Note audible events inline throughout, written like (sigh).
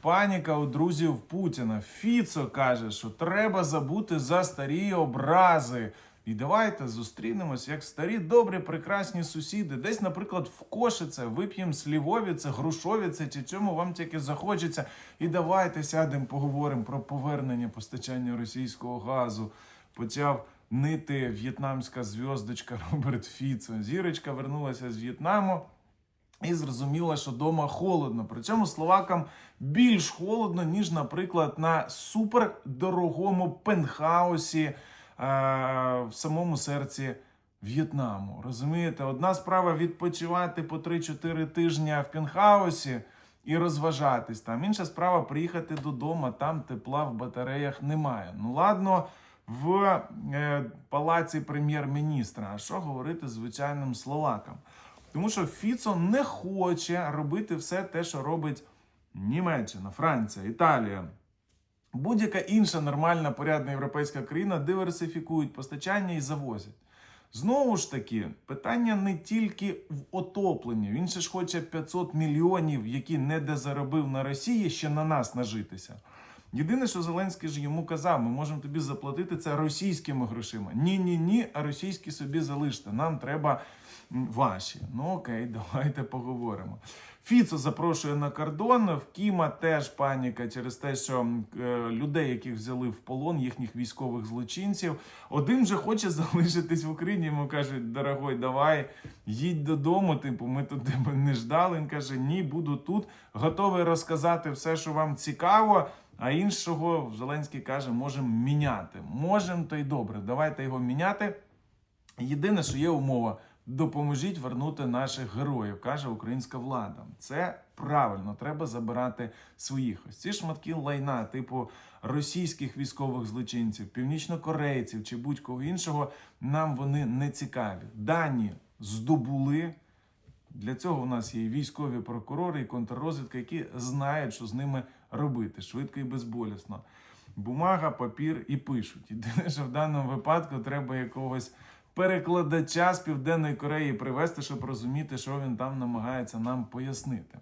Паніка у друзів Путіна. Фіцо каже, що треба забути за старі образи. І давайте зустрінемось як старі, добрі, прекрасні сусіди. Десь, наприклад, в Кошице вип'ємо слівовіце, грушовіце, чи чому вам тільки захочеться. І давайте сядемо, поговоримо про повернення постачання російського газу. Почав нити в'єтнамська зв'яздочка (laughs) Роберт Фіцо. Зірочка вернулася з В'єтнаму. І зрозуміла, що вдома холодно. Причому словакам більш холодно, ніж, наприклад, на супердорогому пентхаусі е, в самому серці В'єтнаму. Розумієте, одна справа відпочивати по 3-4 тижні в пентхаусі і розважатись там. Інша справа приїхати додому, там тепла в батареях немає. Ну ладно, в е, палаці прем'єр-міністра. А що говорити звичайним словакам? Тому що Фіцо не хоче робити все те, що робить Німеччина, Франція, Італія. Будь-яка інша нормальна порядна європейська країна диверсифікують постачання і завозять. Знову ж таки, питання не тільки в отопленні. Він ще ж хоче 500 мільйонів, які не де заробив на Росії, ще на нас нажитися. Єдине, що Зеленський ж йому казав, ми можемо тобі заплатити це російськими грошима. Ні, ні, ні, а російські собі залиште. Нам треба ваші. Ну окей, (laughs) давайте поговоримо. Фіцо запрошує на кордон. В Кіма теж паніка через те, що е, людей, яких взяли в полон, їхніх військових злочинців, один же хоче (laughs) залишитись в Україні. Йому кажуть, дорогой, давай їдь додому. Типу, ми тут тебе не ждали. Він каже: Ні, буду тут, готовий розказати все, що вам цікаво. А іншого Зеленський каже, можемо міняти. Можемо, то й добре. Давайте його міняти. Єдине, що є умова. Допоможіть вернути наших героїв, каже українська влада. Це правильно, треба забирати своїх. Ось ці шматки лайна, типу російських військових злочинців, північнокорейців чи будь-кого іншого, нам вони не цікаві. Дані здобули. Для цього у нас є військові прокурори, і контррозвідка, які знають, що з ними робити швидко і безболісно. Бумага, папір і пишуть. Єдине, що в даному випадку треба якогось перекладача з Південної Кореї привезти, щоб розуміти, що він там намагається нам пояснити.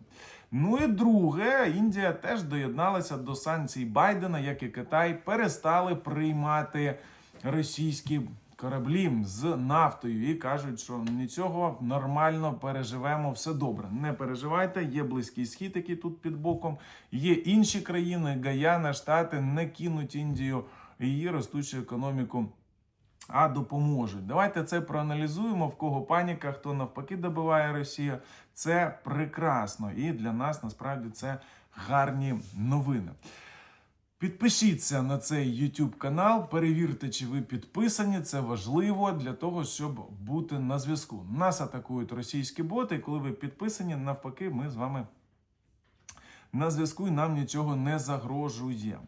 Ну і друге, Індія теж доєдналася до санкцій Байдена, як і Китай, перестали приймати російські кораблі з нафтою і кажуть, що нічого нормально переживемо, все добре. Не переживайте, є близький схід, який тут під боком. Є інші країни, Гаяна, Штати не кинуть Індію і її ростучу економіку. А допоможуть. Давайте це проаналізуємо. В кого паніка, хто навпаки добиває Росію. Це прекрасно. І для нас насправді це гарні новини. Підпишіться на цей YouTube канал, перевірте, чи ви підписані. Це важливо для того, щоб бути на зв'язку. Нас атакують російські боти, і коли ви підписані, навпаки, ми з вами на зв'язку і нам нічого не загрожує.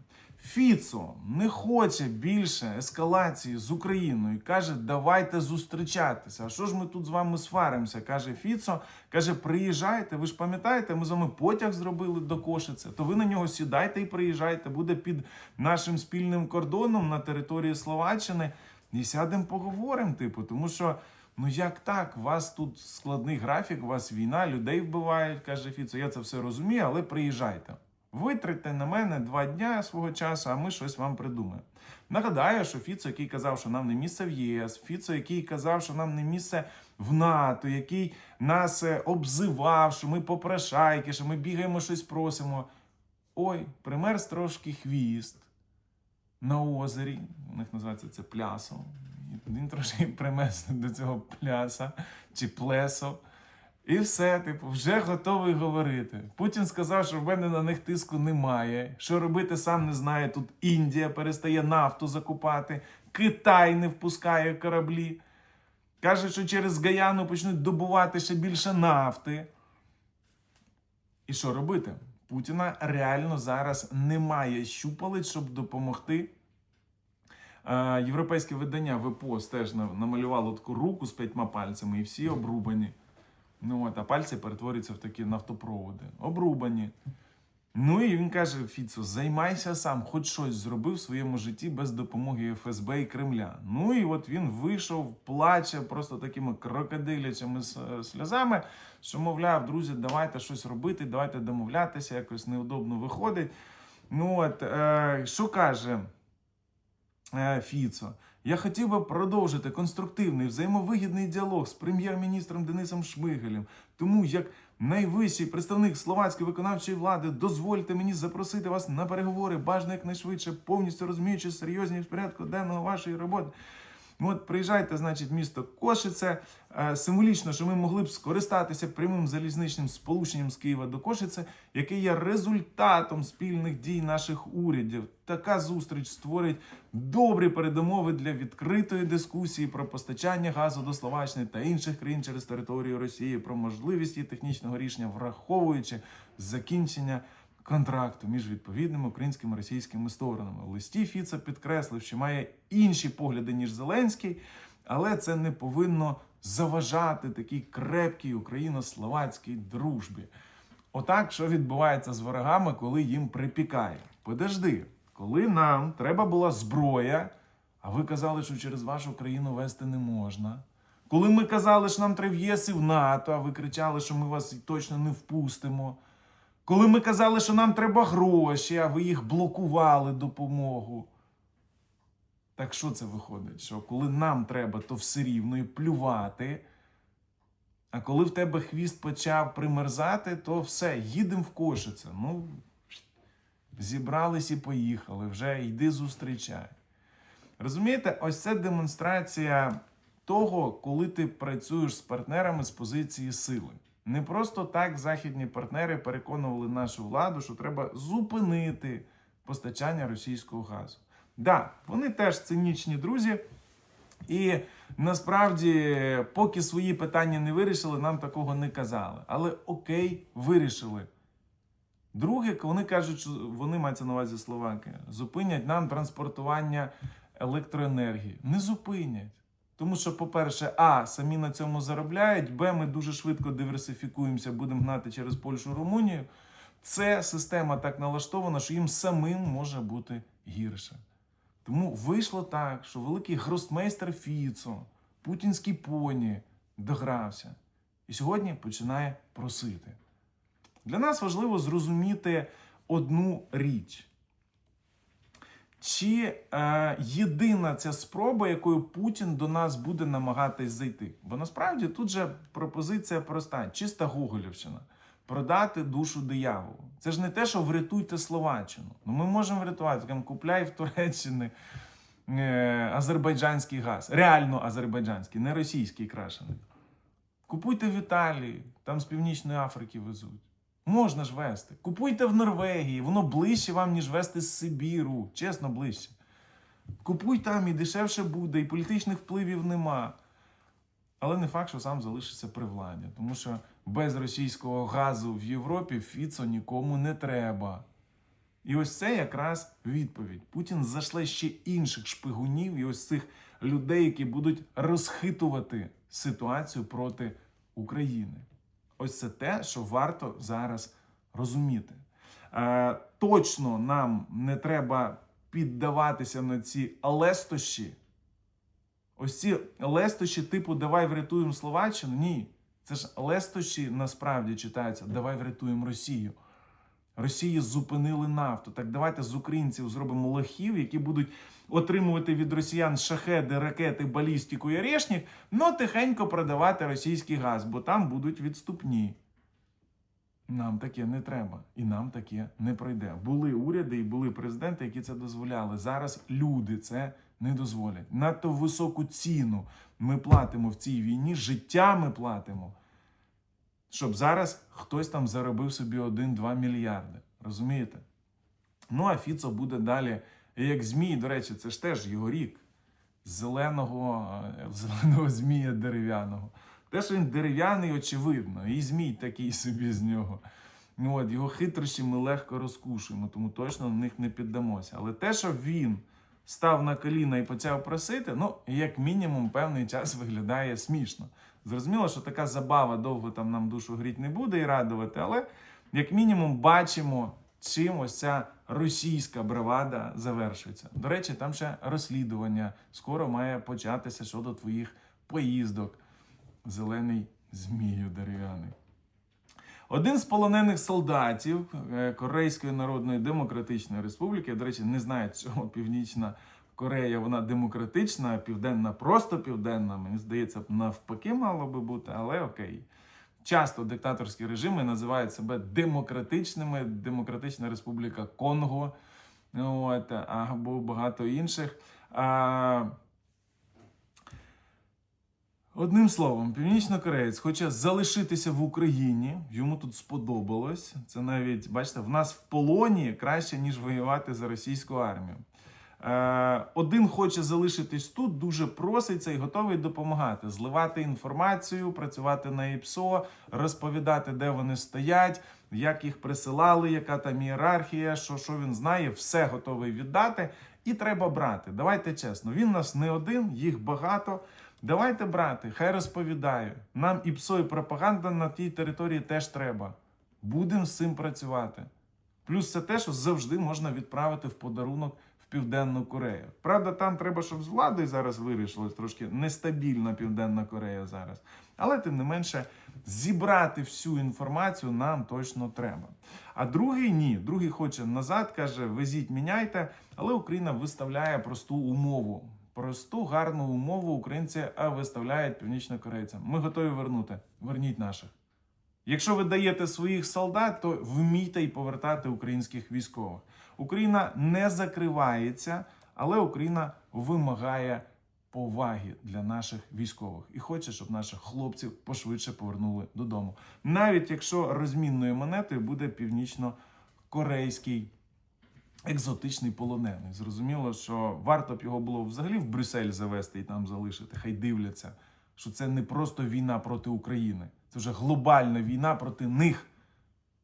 Фіцо не хоче більше ескалації з Україною. Каже, давайте зустрічатися. А що ж ми тут з вами сваримося? каже Фіцо. Каже, приїжджайте. Ви ж пам'ятаєте, ми з вами потяг зробили до Кошице. То ви на нього сідайте і приїжджайте. Буде під нашим спільним кордоном на території Словаччини. І сядемо, поговоримо, типу, тому що. Ну як так? У вас тут складний графік, у вас війна, людей вбивають, каже Фіцо. Я це все розумію, але приїжджайте. Витратьте на мене два дня свого часу, а ми щось вам придумаємо. Нагадаю, що Фіцо, який казав, що нам не місце в єС, Фіцо, який казав, що нам не місце в НАТО, який нас е, обзивав, що ми попрошайки, що ми бігаємо щось просимо. Ой, примерз трошки хвіст на озері. У них називається це плясо. Він трошки (laughs) примес до цього пляса чи плесо. І все, типу, вже готовий говорити. Путін сказав, що в мене на них тиску немає. Що робити сам не знає. Тут Індія перестає нафту закупати, Китай не впускає кораблі. Каже, що через Гаяну почнуть добувати ще більше нафти. І що робити? Путіна реально зараз немає щупалець, щоб допомогти. Е, Європейське видання ВПОС теж намалювало таку руку з п'ятьма пальцями, і всі обрубані. Ну от, а пальці перетворюються в такі нафтопроводи. Обрубані. Ну і він каже: Фіцо, займайся сам, хоч щось зробив в своєму житті без допомоги ФСБ і Кремля. Ну і от він вийшов, плаче просто такими крокодилячими сльозами, що, мовляв, друзі, давайте щось робити, давайте домовлятися, якось неудобно виходить. Ну от, е, що каже е, Фіцо? Я хотів би продовжити конструктивний взаємовигідний діалог з прем'єр-міністром Денисом Шмигелем. Тому як найвищий представник словацької виконавчої влади, дозвольте мені запросити вас на переговори, бажано якнайшвидше, повністю розуміючи серйозність порядку денного вашої роботи. От приїжджайте, значить, місто Кошице. Е, Символічно, що ми могли б скористатися прямим залізничним сполученням з Києва до Кошице, яке є результатом спільних дій наших урядів. Така зустріч створить добрі передумови для відкритої дискусії про постачання газу до Словаччини та інших країн через територію Росії, про можливість її технічного рішення, враховуючи закінчення контракту між відповідними українськими і російськими сторонами. В листі Фіца підкреслив, що має інші погляди ніж Зеленський, але це не повинно заважати такій крепкій україно-словацькій дружбі. Отак, що відбувається з ворогами, коли їм припікає. Подожди, коли нам треба була зброя, а ви казали, що через вашу країну вести не можна. Коли ми казали, що нам треба в ЄС і в НАТО, а ви кричали, що ми вас точно не впустимо. Коли ми казали, що нам треба гроші, а ви їх блокували допомогу. Так що це виходить? Що коли нам треба, то все рівно і плювати. А коли в тебе хвіст почав примерзати, то все, їдемо в кошице. Ну, зібрались і поїхали, вже йди зустрічай. Розумієте, ось це демонстрація того, коли ти працюєш з партнерами з позиції сили. Не просто так західні партнери переконували нашу владу, що треба зупинити постачання російського газу. Да, вони теж цинічні друзі, і насправді, поки свої питання не вирішили, нам такого не казали. Але окей, вирішили. Друге, вони кажуть, що вони мається на увазі словаки, зупинять нам транспортування електроенергії. Не зупинять. Тому що, по-перше, А, самі на цьому заробляють, Б, ми дуже швидко диверсифікуємося, будемо гнати через Польщу Румунію. Це система так налаштована, що їм самим може бути гірше. Тому вийшло так, що великий гросмейстер Фіцо, путінський поні, догрався. І сьогодні починає просити. Для нас важливо зрозуміти одну річ. Чи е, єдина ця спроба, якою Путін до нас буде намагатись зайти? Бо насправді тут же пропозиція проста, чиста Гоголівщина. Продати душу дияволу. Це ж не те, що врятуйте Словаччину. Ну ми можемо врятувати. Там купляй в Туреччини е, азербайджанський газ. Реально азербайджанський, не російський крашений. Купуйте в Італії, там з Північної Африки везуть. Можна ж вести. Купуйте в Норвегії, воно ближче вам, ніж вести з Сибіру. Чесно, ближче. Купуй там і дешевше буде, і політичних впливів нема. Але не факт, що сам залишиться при владі. Тому що без російського газу в Європі Фіцо нікому не треба. І ось це якраз відповідь. Путін зашле ще інших шпигунів і ось цих людей, які будуть розхитувати ситуацію проти України. Ось це те, що варто зараз розуміти. Е, точно нам не треба піддаватися на ці лестощі. Ось ці лестощі, типу Давай врятуємо Словаччину. Ні. Це ж лестощі насправді читаються Давай врятуємо Росію. Росії зупинили нафту. Так давайте з українців зробимо лохів, які будуть отримувати від росіян шахеди, ракети, балістику і орешник, но тихенько продавати російський газ, бо там будуть відступні. Нам таке не треба, і нам таке не пройде. Були уряди і були президенти, які це дозволяли. Зараз люди це не дозволять. Надто високу ціну ми платимо в цій війні, життя ми платимо щоб зараз хтось там заробив собі 1-2 мільярди. Розумієте? Ну, а Фіцо буде далі, як Змій, до речі, це ж теж його рік. Зеленого, е, зеленого змія дерев'яного. Те, що він дерев'яний, очевидно, і змій такий собі з нього. Ну, от, його хитрощі ми легко розкушуємо, тому точно на них не піддамося. Але те, що він став на коліна і почав просити, ну, як мінімум, певний час виглядає смішно. Зрозуміло, що така забава довго там нам душу гріть не буде і радувати, але як мінімум бачимо чим ось ця російська бравада завершиться. До речі, там ще розслідування скоро має початися щодо твоїх поїздок. Зелений змію дерев'яний. Один з полонених солдатів е, Корейської Народної Демократичної Республіки, я, до речі, не знаю, чому Північна Корея вона демократична, південна просто південна. Мені здається, навпаки мало би бути, але окей. Часто диктаторські режими називають себе демократичними. Демократична Республіка Конго, от, або багато інших. А, Одним словом, північнокореєць хоче залишитися в Україні. Йому тут сподобалось. Це навіть, бачите, в нас в полоні краще, ніж воювати за російську армію. Е, один хоче залишитись тут, дуже проситься і готовий допомагати, зливати інформацію, працювати на ІПСО, розповідати, де вони стоять, як їх присилали, яка там ієрархія, що, що він знає, все готовий віддати. І треба брати. Давайте чесно, він нас не один, їх багато. Давайте брати, хай розповідає. Нам і ПСО, і пропаганда на тій території теж треба. Будемо з цим працювати. Плюс це те, що завжди можна відправити в подарунок Південну Корею. Правда, там треба, щоб з владою зараз вирішилось трошки нестабільна Південна Корея зараз. Але тим не менше, зібрати всю інформацію нам точно треба. А другий ні. Другий хоче назад, каже: везіть, міняйте. Але Україна виставляє просту умову. Просту гарну умову українці виставляють північнокорейцям. Ми готові вернути. Верніть наших. Якщо ви даєте своїх солдат, то вмійте й повертати українських військових. Україна не закривається, але Україна вимагає поваги для наших військових і хоче, щоб наших хлопців пошвидше повернули додому. Навіть якщо розмінною монетою буде північно-корейський екзотичний полонений. Зрозуміло, що варто б його було взагалі в Брюссель завести і там залишити. Хай дивляться, що це не просто війна проти України, це вже глобальна війна проти них.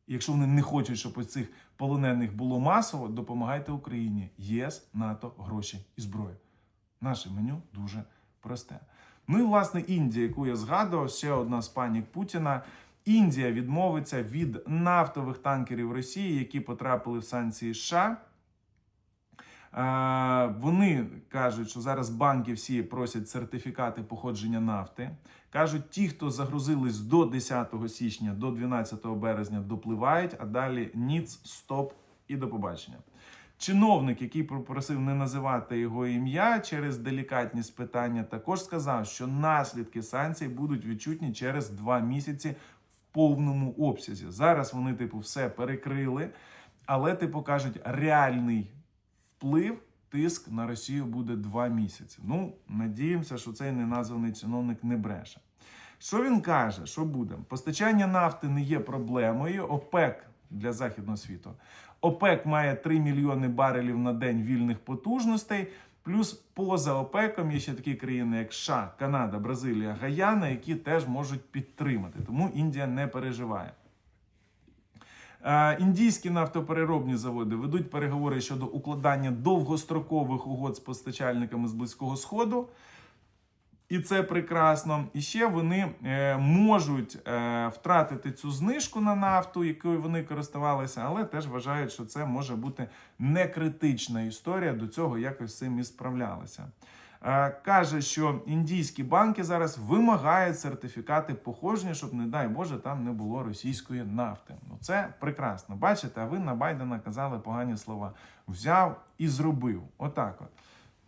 Якщо вони не хочуть, щоб ось цих полонених було масово, допомагайте Україні. ЄС, НАТО, гроші і зброя. Наше меню дуже просте. Ну і власне Індія, яку я згадував, ще одна з панік Путіна. Індія відмовиться від нафтових танкерів Росії, які потрапили в санкції США. Вони кажуть, що зараз банки всі просять сертифікати походження нафти. Кажуть, ті, хто загрузились до 10 січня, до 12 березня, допливають, а далі ніц, стоп і до побачення. Чиновник, який попросив не називати його ім'я через делікатність питання, також сказав, що наслідки санкцій будуть відчутні через два місяці в повному обсязі. Зараз вони, типу, все перекрили, але, типу, кажуть, реальний вплив, тиск на Росію буде два місяці. Ну, надіємося, що цей неназваний чиновник не бреше. Що він каже? Що буде? Постачання нафти не є проблемою. ОПЕК для західного світу. ОПЕК має 3 мільйони барелів на день вільних потужностей. Плюс поза ОПЕКом є ще такі країни, як США, Канада, Бразилія, Гаяна, які теж можуть підтримати. Тому Індія не переживає. Е, Індійські нафтопереробні заводи ведуть переговори щодо укладання довгострокових угод з постачальниками з Близького Сходу. І це прекрасно. І ще вони е, можуть е, втратити цю знижку на нафту, якою вони користувалися, але теж вважають, що це може бути не критична історія. До цього якось з цим і справлялися. Е, каже, що індійські банки зараз вимагають сертифікати походження, щоб, не дай Боже, там не було російської нафти. Це прекрасно. Бачите, а ви на Байдена казали погані слова. Взяв і зробив. Отак от.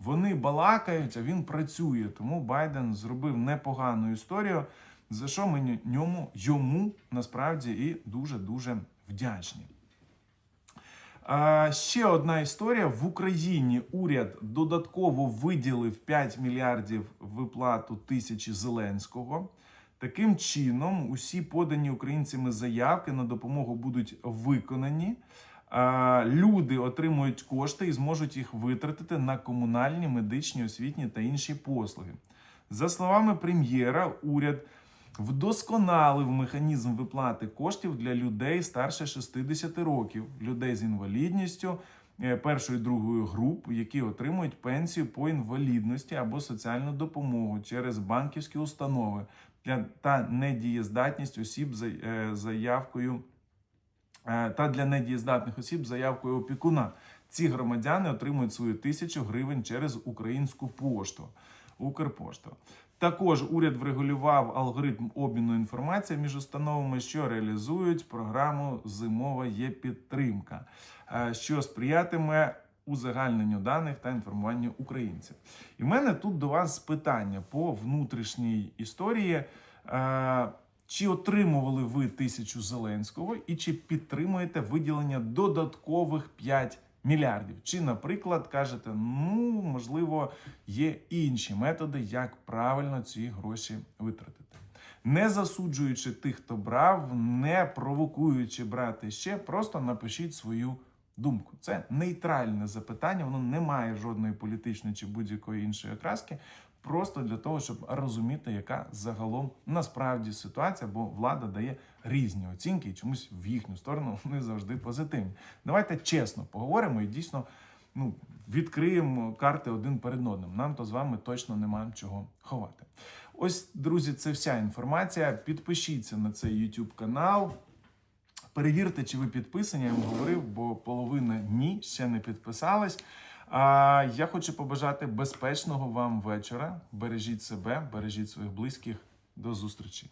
Вони балакають, а він працює. Тому Байден зробив непогану історію, за що ми ньому йому насправді і дуже дуже вдячні. Ще одна історія в Україні. Уряд додатково виділив 5 мільярдів виплату тисячі Зеленського. Таким чином, усі подані українцями заявки на допомогу будуть виконані. Люди отримують кошти і зможуть їх витратити на комунальні, медичні, освітні та інші послуги. За словами прем'єра, уряд вдосконалив механізм виплати коштів для людей старше 60 років, людей з інвалідністю е, першої другої груп, які отримують пенсію по інвалідності або соціальну допомогу через банківські установи та недієздатність осіб за е, заявкою е, та для недієздатних осіб заявкою опікуна. Ці громадяни отримують свою тисячу гривень через українську пошту. Укрпошту. Також уряд врегулював алгоритм обміну інформацією між установами, що реалізують програму Зимова є підтримка, е, що сприятиме узагальненню даних та інформуванню українців. І в мене тут до вас питання по внутрішній історії. Е, Чи отримували ви тисячу Зеленського і чи підтримуєте виділення додаткових 5 мільярдів? Чи, наприклад, кажете, ну можливо, є інші методи, як правильно ці гроші витратити? Не засуджуючи тих, хто брав, не провокуючи брати ще, просто напишіть свою думку. Це нейтральне запитання, воно не має жодної політичної чи будь-якої іншої окраски. Просто для того, щоб розуміти, яка загалом насправді ситуація, бо влада дає різні оцінки і чомусь в їхню сторону (laughs) вони завжди позитивні. Давайте чесно поговоримо і дійсно ну, відкриємо карти один перед одним. Нам то з вами точно немає чого ховати. Ось, друзі, це вся інформація. Підпишіться на цей YouTube канал. Перевірте, чи ви підписані, я вам говорив, бо половина ні, ще не підписалась. А я хочу побажати безпечного вам вечора. Бережіть себе, бережіть своїх близьких. До зустрічі.